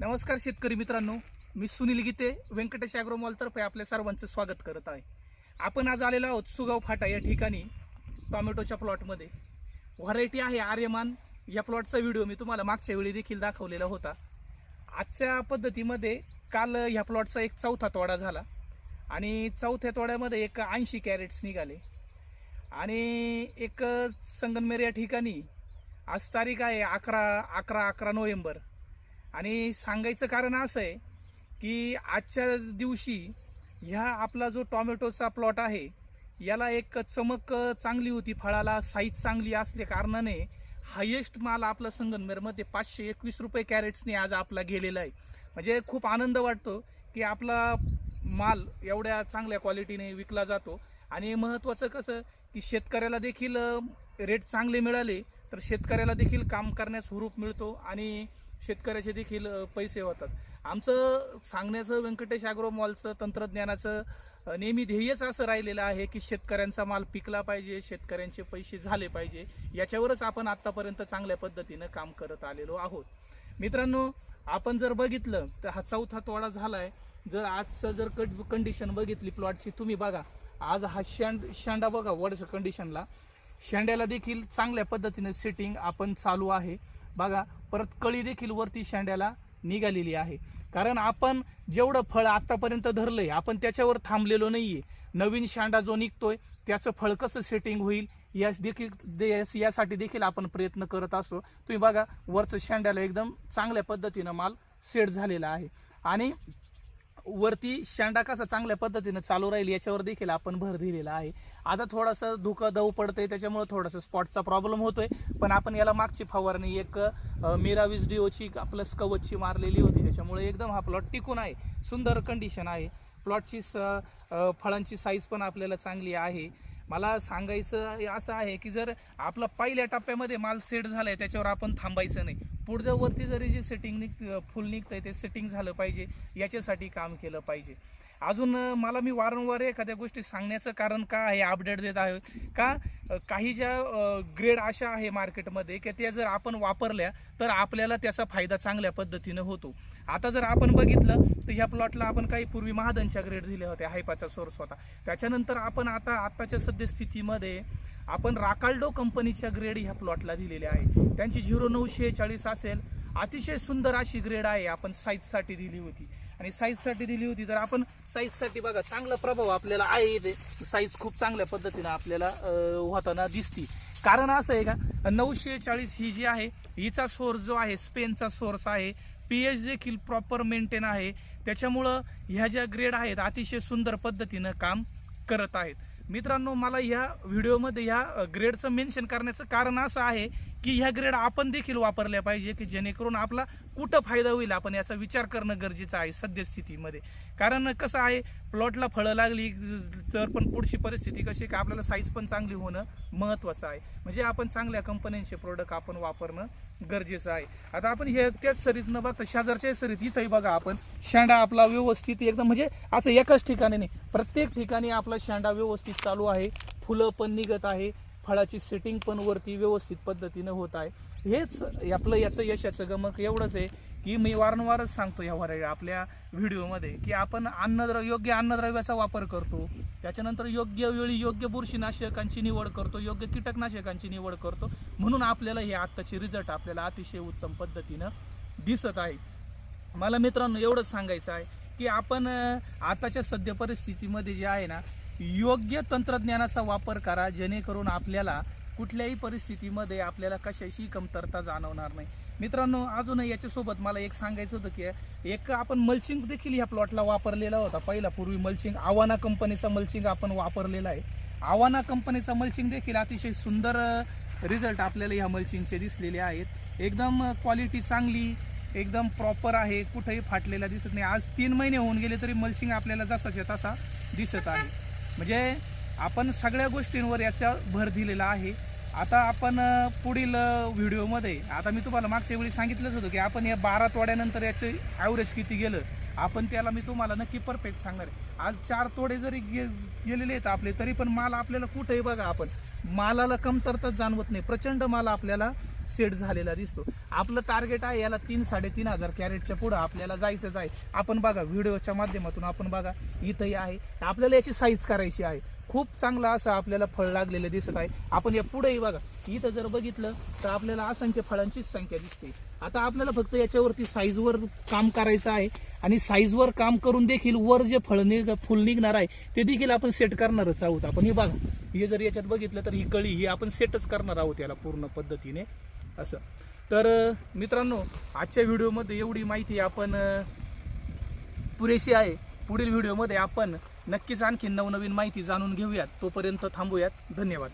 नमस्कार शेतकरी मित्रांनो मी सुनील गीते व्यंकटेश ॲग्रोमॉलतर्फे आपल्या सर्वांचं स्वागत करत आहे. आपण आज आलेलो आहोत सुगाव फाटा या ठिकाणी टॉमॅटोच्या प्लॉटमध्ये व्हरायटी आहे आर्यमान. या प्लॉटचा व्हिडिओ मी तुम्हाला मागच्या वेळी देखील दाखवलेला होता. आजच्या पद्धतीमध्ये काल ह्या प्लॉटचा एक चौथा तोडा झाला आणि चौथ्या तोड्यामध्ये एक ऐंशी कॅरेट्स निघाले. आणि एक संगनमेर या ठिकाणी आज तारीख आहे अकरा अकरा अकरा नोव्हेंबर. आणि सांगायचं कारण असं आहे की आजच्या दिवशी ह्या आपला जो टॉमॅटोचा प्लॉट आहे याला एक चमक चांगली होती फळाला साईज चांगली असल्या कारणाने हायेस्ट माल आपला संगमनेरमध्ये पाचशे एकवीस रुपये कॅरेट्सने आज आपला गेलेला आहे. म्हणजे खूप आनंद वाटतो की आपला माल एवढ्या चांगल्या क्वालिटीने विकला जातो. आणि महत्त्वाचं कसं की शेतकऱ्याला देखील रेट चांगले मिळाले तर शेतकऱ्याला देखील काम करण्यास हुरूप मिळतो. आणि शेतकऱ्याचे देखील पैसे होतात. आमचं सांगण्याचं व्यंकटेश ॲग्रो मॉलचं तंत्रज्ञानाचं नेहमी ध्येयच असं राहिलेलं आहे की शेतकऱ्यांचा माल पिकला पाहिजे शेतकऱ्यांचे पैसे झाले पाहिजे. याच्यावरच आपण आत्तापर्यंत चांगल्या पद्धतीनं काम करत आलेलो आहोत. मित्रांनो आपण जर बघितलं तर हा चौथा तोडा झाला आहे जर आजचं जर कट कंडिशन बघितली प्लॉटची तुम्ही बघा. आज हा शांड शांडा बघा वडचं कंडिशनला शेंड्याला देखील चांगल्या पद्धतीने सेटिंग आपण चालू आहे. बघा परत कळी देखील वरती शेंड्याला निघालेली आहे. कारण आपण जेवढं फळ आतापर्यंत धरलंय आपण त्याच्यावर थांबलेलो नाहीये. नवीन शांडा जो निघतोय त्याचं फळ कसं सेटिंग होईल या देखील दे- यासाठी देखील आपण प्रयत्न करत असतो तुम्ही बघा वरचं शेंड्याला एकदम चांगल्या पद्धतीनं माल सेट झालेला आहे. आणि वरती शेंडा कसा चांगल्या पद्धतीनं चालू राहील याच्यावर देखील आपण भर दिलेला आहे. आता थोडासा धुकं दव पडतंय त्याच्यामुळे थोडंसं स्पॉटचा प्रॉब्लेम होतोय. पण आपण याला मागची फवारणी एक अं, मीरावीस डिओची प्लस कवचची मारलेली होती. त्याच्यामुळे एकदम हा प्लॉट टिकून आहे. सुंदर कंडिशन आहे. प्लॉटची स फळांची साईज पण आपल्याला चांगली आहे. मला सांगायचं असं आहे की जर आपला पहिल्या टप्प्यामध्ये माल सेट झालाय त्याच्यावर आपण थांबायचं नाही. पुढच्या वरती जरी जे सेटिंग निघ फुल निघतंय ते सेटिंग झालं पाहिजे याच्यासाठी काम केलं पाहिजे. अजून मला मी वारंवार एखाद्या गोष्टी सांगण्याचं कारण का आहे अपडेट देत आहे? का काही ज्या ग्रेड अशा आहे मार्केटमध्ये की त्या जर आपण वापरल्या तर आपल्याला त्याचा फायदा चांगल्या पद्धतीनं होतो. आता जर आपण बघितलं तर ह्या प्लॉटला आपण काही पूर्वी महादनच्या ग्रेड दिल्या होत्या हायपाचा सोर्स होता. त्याच्यानंतर आपण आता आत्ताच्या सद्यस्थितीमध्ये आपण राकाल्डो कंपनीच्या ग्रेड ह्या प्लॉटला दिलेल्या आहे त्यांची झिरो नऊशे चाळीस असेल. अतिशय सुंदर अशी ग्रेड आहे. आपण साईजसाठी दिली होती. आणि साईजसाठी दिली होती तर आपण साईजसाठी बघा चांगला प्रभाव आपल्याला आहे इथे. साईज खूप चांगल्या पद्धतीनं आपल्याला होताना दिसती. कारण असं आहे का नऊशे चाळीस ही जी आहे हिचा सोर्स जो आहे स्पेनचा सोर्स आहे. पी एच देखील प्रॉपर मेंटेन आहे. त्याच्यामुळं ह्या ज्या ग्रेड आहेत अतिशय सुंदर पद्धतीनं काम करत आहेत. मित्रांनो मला ह्या व्हिडिओमध्ये ह्या ग्रेडचं मेन्शन करण्याचं कारण असं आहे की ह्या ग्रेड आपण देखील वापरल्या पाहिजे की जेणेकरून आपला कुठं फायदा होईल आपण याचा विचार करणं गरजेचं आहे सद्यस्थितीमध्ये. कारण कसं आहे प्लॉटला फळं लागली तर पण पुढची परिस्थिती कशी की आपल्याला साईज पण चांगली होणं महत्त्वाचं आहे. म्हणजे आपण चांगल्या कंपन्यांचे प्रोडक्ट आपण वापरणं गरजेचं आहे. आता आपण हे त्याच सरीत न बघता शेजारच्या सरीत इथंही बघा आपण शेंडा आपला व्यवस्थित एकदम म्हणजे असं एकाच ठिकाणी नाही प्रत्येक ठिकाणी आपला शेंडा व्यवस्थित चालू आहे. फुलं पण निघत आहे. फळाची सेटिंग पण वरती व्यवस्थित पद्धतीनं होत आहे. हेच आपलं याचं यशाचं गमक एवढंच आहे की मी वारंवारच सांगतो या वर आपल्या व्हिडिओमध्ये की आपण अन्नद्र योग्य अन्नद्रव्याचा वापर करतो. त्याच्यानंतर योग्य वेळी योग्य बुरशीनाशकांची निवड करतो. योग्य कीटकनाशकांची निवड करतो. म्हणून आपल्याला हे आत्ताचे रिझल्ट आपल्याला अतिशय उत्तम पद्धतीनं दिसत आहे. मला मित्रांनो एवढंच सांगायचं आहे की आपण आताच्या सद्य परिस्थितीमध्ये जे आहे ना योग्य तंत्रज्ञानाचा वापर करा जेणेकरून आपल्याला कुठल्याही परिस्थितीमध्ये आपल्याला कशाची कमतरता जाणवणार नाही. मित्रांनो अजून याच्यासोबत मला एक सांगायचं होतं की एक आपण मल्चिंग देखील ह्या प्लॉटला वापरलेला होता. पहिला पूर्वी मल्चिंग आवाना कंपनीचा मल्चिंग आपण वापरलेला आहे. आवाना कंपनीचा मल्चिंग देखील अतिशय सुंदर रिझल्ट आपल्याला ह्या मल्चिंगचे दिसलेले आहेत. एकदम क्वालिटी चांगली एकदम प्रॉपर आहे कुठेही फाटलेला दिसत नाही. आज तीन महिने होऊन गेले तरी मल्चिंग आपल्याला जसाच्या तसा दिसत आहे. म्हणजे आपण सगळ्या गोष्टींवर याचा भर दिलेला आहे. आता आपण पुढील व्हिडिओमध्ये आता मी तुम्हाला मागच्या वेळी सांगितलंच होतं की आपण या बारा तोड्यानंतर याचं ॲव्हरेज किती गेलं? आपण त्याला मी तुम्हाला नक्की परफेक्ट सांगणार आहे. आज चार तोडे जरी गे गेलेले आहेत आपले तरी पण माल आपल्याला कुठेही बघा आपण. मालाला कमतरताच जाणवत नाही. प्रचंड माल आपल्याला सेट झालेला दिसतो. आपलं टार्गेट आहे याला तीन साडेतीन हजार कॅरेटच्या पुढं आपल्याला जायचंच आहे. आपण बघा व्हिडिओच्या माध्यमातून आपण बघा इथंही आहे. आपल्याला याची साईज करायची आहे. खूप चांगलं असं आपल्याला फळ लागलेलं दिसत आहे. आपण या पुढेही बघा. इथं जर बघितलं तर आपल्याला असंख्य फळांचीच संख्या दिसते. आता आपल्याला फक्त याच्यावरती साईजवर काम करायचं आहे. आणि साईजवर काम करून देखील वर जे फळ निघ फुल निघणार आहे ते देखील आपण सेट करणारच आहोत. आपण हे बघा. हे जर याच्यात बघितलं तर ही कळी ही आपण सेटच करणार आहोत याला पूर्ण पद्धतीने. असं. तर मित्रांनो आजच्या व्हिडिओमध्ये एवढी माहिती आपण पुरेशी आहे. पुढील व्हिडिओमध्ये आपण नक्कीच आणखी नवनवीन माहिती जाणून घेऊयात. तोपर्यंत थांबूयात. धन्यवाद.